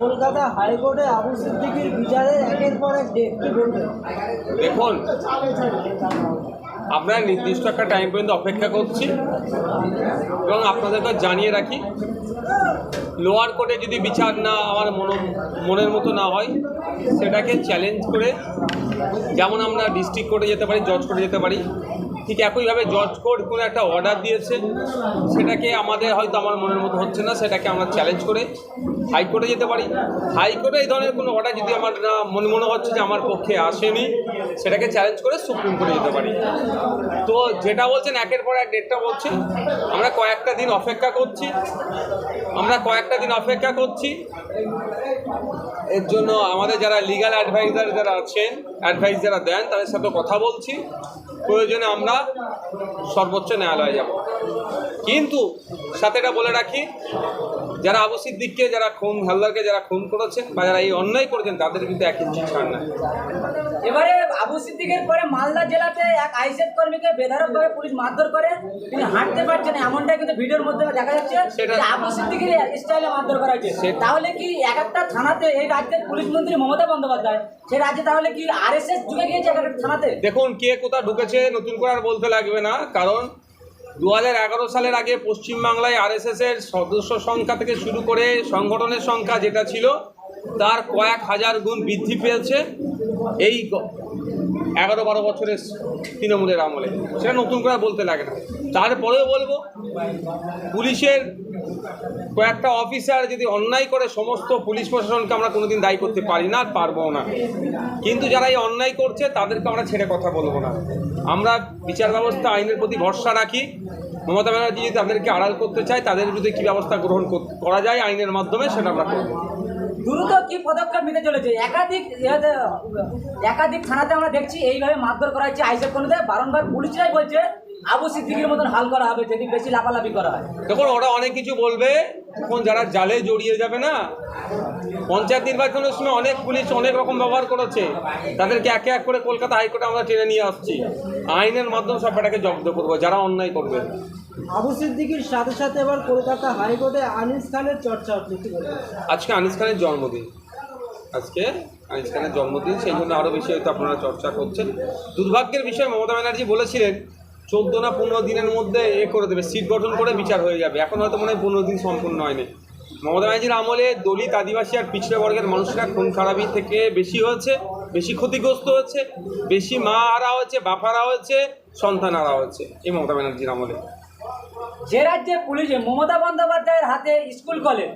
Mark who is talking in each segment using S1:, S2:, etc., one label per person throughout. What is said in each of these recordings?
S1: কলকাতা হাইকোর্টে আবু সিদ্দিকির বিচারের একের পর এক ডেট কি বলবেন?
S2: দেখুন, আমরা নির্দিষ্ট একটা টাইম পর্যন্ত অপেক্ষা করছি। এবং আপনাদেরকে জানিয়ে রাখি লোয়ার কোর্টে যদি বিচার না আমার মন, মনের মতো না হয়, সেটাকে চ্যালেঞ্জ করে, যেমন আমরা ডিস্ট্রিক্ট কোর্টে যেতে পারি জজ কোর্টে যেতে পারি ঠিক একইভাবে জজ কোর্ট কোনো একটা অর্ডার দিয়েছে। সেটাকে আমাদের হয়তো আমার মনের মতো হচ্ছে না, সেটাকে আমরা চ্যালেঞ্জ করে হাইকোর্টে যেতে পারি। হাইকোর্টে এই ধরনের কোনো অর্ডার যদি আমার না মনে মনে হচ্ছে যে আমার পক্ষে আসেনি, সেটাকে চ্যালেঞ্জ করে সুপ্রিম কোর্টে যেতে পারি। তো যেটা বলছেন, একের পর এক ডেটটা বলছে। আমরা কয়েকটা দিন অপেক্ষা করছি। আমরা কয়েকটা দিন অপেক্ষা করছি। এর জন্য আমাদের যারা লিগ্যাল অ্যাডভাইজার যারা আছেন অ্যাডভাইস যারা দেন, তাদের সাথে কথা বলছি। প্রয়োজনে আমরা সর্বোচ্চ ন্যায়ালয়ে যাব। কিন্তু সাথে এটা বলে রাখি যারা আবু সিদ্দিককে যারা খুন হালদারকে যারা খুন করেছেন বা যারা এই অন্যায় করেছেন তাদের কিন্তু এক ইঞ্চি ছাড় নাই।
S3: এবারে আবু সিদ্দিকের পরে মালদা জেলাতে এক আইসেফ কর্মীকে বেধারকভাবে পুলিশ মারধর করে তিনি হাঁটতে পারছেন এমনটা কিন্তু ভিডিওর মধ্যে দেখা যাচ্ছে
S2: সেটা-
S3: আবু সিদ্দিকের স্টাইলে মারধর করা হয়েছে। তাহলে কি এক একটা থানাতে এই রাজ্যের পুলিশ মন্ত্রী মমতা বন্দ্যোপাধ্যায় সেই রাজ্যে তাহলে কি আরএসএস ঢুকে গিয়েছে এক একটা থানাতে?
S2: দেখুন কে কোথা ঢুকেছে নতুন করে আর বলতে লাগবে না কারণ দু হাজার এগারো সালের আগে পশ্চিমবাংলায় আরএসএস এর সদস্য সংখ্যা থেকে শুরু করে সংগঠনের সংখ্যা যেটা ছিল, তার কয়েক হাজার গুণ বৃদ্ধি পেয়েছে এই এগারো বারো বছরের তৃণমূলের আমলে। সেটা নতুন করে বলতে লাগে না। তারপরেও বলব, পুলিশের কয়েকটা অফিসার যদি অন্যায় করে, সমস্ত পুলিশ প্রশাসনকে আমরা কোনোদিন দায়ী করতে পারি না আর পারব না। কিন্তু যারা এই অন্যায় করছে, তাদেরকে আমরা ছেড়ে কথা বলব না। আমরা বিচার ব্যবস্থা, আইনের প্রতি ভরসা রাখি। মমতা ব্যানার্জি যদি তাদেরকে আড়াল করতে চায়, তাদের বিরুদ্ধে কী ব্যবস্থা গ্রহণ করা যায়, আইনের মাধ্যমে, সেটা আমরা করব।
S3: দ্রুত কি পদক্ষেপ নিতে চলেছে? একাধিক একাধিক থানাতে আমরা দেখছি, এইভাবে মারধর করা হচ্ছে। আইসের কর্মীদের বারংবার পুলিশরাই বলছে আবু সিদ্দিকির মতন হাল করা হবে যদি বেশি লাফালাফি করা হয়।
S2: দেখুন ওরা অনেক কিছু বলবে এখন যারা জালে জড়িয়ে যাবে না পঞ্চায়েত নির্বাচনের সময় অনেক পুলিশ অনেক রকম ব্যবহার করেছে তাদেরকে একে এক করে কলকাতা হাইকোর্টে আমরা টেনে নিয়ে আসছি। আইনের মাধ্যমে সব এটাকে জব্দ করব যারা অন্যায় করবে।
S1: আবু সিদ্দিকির সাথে সাথে এবার কলকাতা হাইকোর্টে আনিস খানের চর্চা হচ্ছে
S2: আজকে আনিস খানের জন্মদিন। আজকে আনিস খানের জন্মদিন সেই জন্য আরও বেশি হয়তো আপনারা চর্চা করছেন। দুর্ভাগ্যের বিষয় মমতা ব্যানার্জি বলেছিলেন চোদ্দ না পনেরো দিনের মধ্যে এ করে দেবে। সিট গঠন করে বিচার হয়ে যাবে। এখন হয়তো মনে হয় পনেরো দিন সম্পূর্ণ হয়নি। মমতা ব্যানার্জির আমলে দলিত আদিবাসী আর পিছড়ে বর্গের মানুষরা খুন খারাপি থেকে বেশি হয়েছে, বেশি ক্ষতিগ্রস্ত হয়েছে, বেশি মা হারা হয়েছে, বাপ হারা হয়েছে, সন্তান হারা হয়েছে, এই মমতা ব্যানার্জির আমলে।
S3: যে রাজ্যে পুলিশে মমতা বন্দ্যোপাধ্যায়ের হাতে স্কুল কলেজ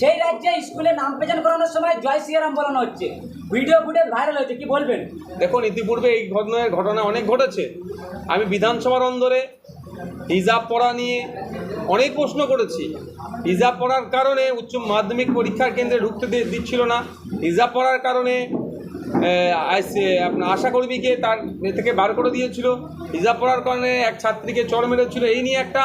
S3: সেই রাজ্যে স্কুলে নাম পেছন করানোর সময় জয় শ্রীরাম বলানো হচ্ছে। ভিডিও ফুটেজ ভাইরাল হয়েছে, কি বলবেন?
S2: দেখুন, ইতিপূর্বে এই ঘটনার ঘটনা অনেক ঘটেছে। আমি বিধানসভার অন্দরে হিজাব পড়া নিয়ে অনেক প্রশ্ন করেছি। হিজাব পড়ার কারণে উচ্চ মাধ্যমিক পরীক্ষার কেন্দ্রে ঢুকতে দিচ্ছিল না। হিজাব পড়ার কারণে আপনার আশাকর্মীকে তার থেকে বার করে দিয়েছিল। হিজাব পড়ার কারণে এক ছাত্রীকে চড় মেরেছিল। এই নিয়ে একটা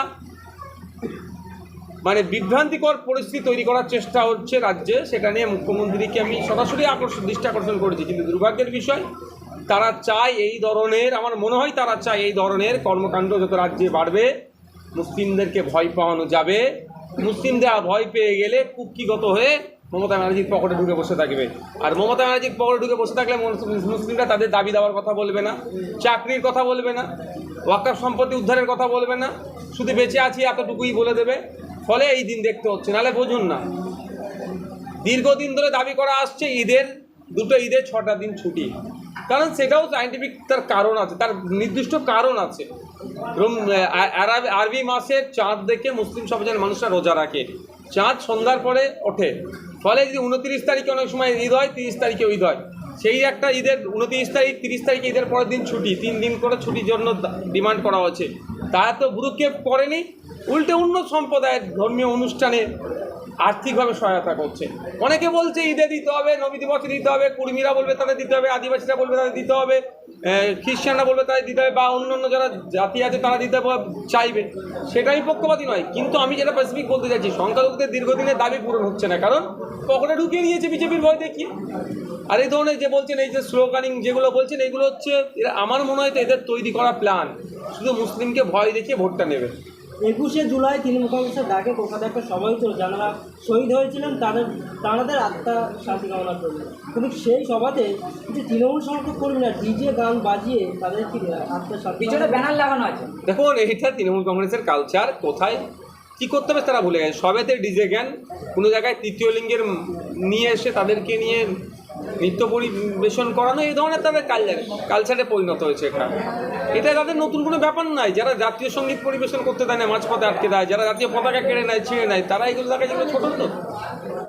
S2: মানে বিভ্রান্তিকর পরিস্থিতি তৈরি করার চেষ্টা হচ্ছে রাজ্যে। সেটা নিয়ে মুখ্যমন্ত্রীকে আমি সরাসরি আকর্ষণ, দৃষ্টি আকর্ষণ করেছি। কিন্তু দুর্ভাগ্যের বিষয়, তারা চায় এই ধরনের, আমার মনে হয় তারা চায় এই ধরনের কর্মকাণ্ড যত রাজ্যে বাড়বে, মুসলিমদেরকে ভয় পাওয়ানো যাবে। মুসলিমরা ভয় পেয়ে গেলে কুক্ষিগত হয়ে মমতা ব্যানার্জির পকেটে ঢুকে বসে থাকবে। আর মমতা ব্যানার্জির পকেটে ঢুকে বসে থাকলে মুসলিমরা তাদের দাবি দেওয়ার কথা বলবে না, চাকরির কথা বলবে না, ওয়াকার সম্পত্তি উদ্ধারের কথা বলবে না। শুধু বেঁচে আছি এতটুকুই বলে দেবে। ফলে এই দিন দেখতে হচ্ছে, নাহলে বুঝুন না। দীর্ঘদিন ধরে দাবি করা আসছে, ঈদের, দুটো ঈদের ছটা দিন ছুটি। কারণ সেটাও সাইন্টিফিক তার কারণ আছে, তার নির্দিষ্ট কারণ আছে। আরবি মাসের চাঁদ দেখে মুসলিম সমাজের মানুষরা রোজা রাখে। চাঁদ সন্ধ্যার পরে ওঠে। ফলে যদি উনত্রিশ তারিখে অনেক সময় ঈদ হয়, তিরিশ তারিখে ঈদ হয়। সেই একটা ঈদের, উনত্রিশ তারিখ, তিরিশ তারিখে ঈদের পরের দিন ছুটি, তিন দিন করে ছুটির জন্য ডিমান্ড করা হচ্ছে। তা তো ভ্রুক্ষেপ করেনি উল্টে অন্য সম্প্রদায়ের ধর্মীয় অনুষ্ঠানে আর্থিকভাবে সহায়তা করছে। অনেকে বলছে ঈদে দিতে হবে, নবী দিবসে দিতে হবে, কুর্মীরা বলবে তাদের দিতে হবে, আদিবাসীরা বলবে তাদের দিতে হবে। খ্রিস্টানরা বলবে তাদের দিতে হবে বা অন্য অন্য যারা জাতি আছে তারা দিতে চাইবে। সেটা আমি পক্ষপাতী নয়। কিন্তু আমি যেটা স্পেসিফিক বলতে চাইছি, সংখ্যালঘুদের দীর্ঘদিনের দাবি পূরণ হচ্ছে না। কারণ পকেটে ঢুকিয়ে নিয়েছে বিজেপির ভয় দেখিয়ে। আর এই ধরনের যে বলছেন, এই যে স্লোগানিং যেগুলো বলছেন, এগুলো হচ্ছে আমার মনে হয় তো এদের তৈরি করা প্ল্যান শুধু মুসলিমকে ভয় দেখিয়ে ভোটটা নেবে।
S1: একুশে জুলাই তৃণমূল কংগ্রেসের ডাকে কলকাতা একটা সবাই তো যারা শহীদ হয়েছিলেন তাদের তাদের আত্মা শান্তি কামনা করলেন। কিন্তু সেই সভাতে কিছু তৃণমূল সমর্থক কর্মীরা ডিজে গান বাজিয়ে তাদের কি আত্মা শান্তি
S3: পিছনে ব্যানার লাগানো আছে।
S2: দেখুন এইটা তৃণমূল কংগ্রেসের কালচার কোথায় কি করতে হবে তারা ভুলে গেছে। সবেতে ডিজে জ্ঞান কোনো জায়গায় তৃতীয় লিঙ্গের নিয়ে এসে তাদেরকে নিয়ে নৃত্য পরিবেশন করানো এই ধরনের তাদের কালচার কালচারে পরিণত হয়েছে এটা এটা তাদের নতুন কোনো ব্যাপার নাই যারা জাতীয় সংগীত পরিবেশন করতে দেয় না, মাঝপথে আটকে দেয়, যারা জাতীয় পতাকা কেড়ে নেয়, ছিঁড়ে নেয়, তারা এগুলো দেখা যেগুলো ছোট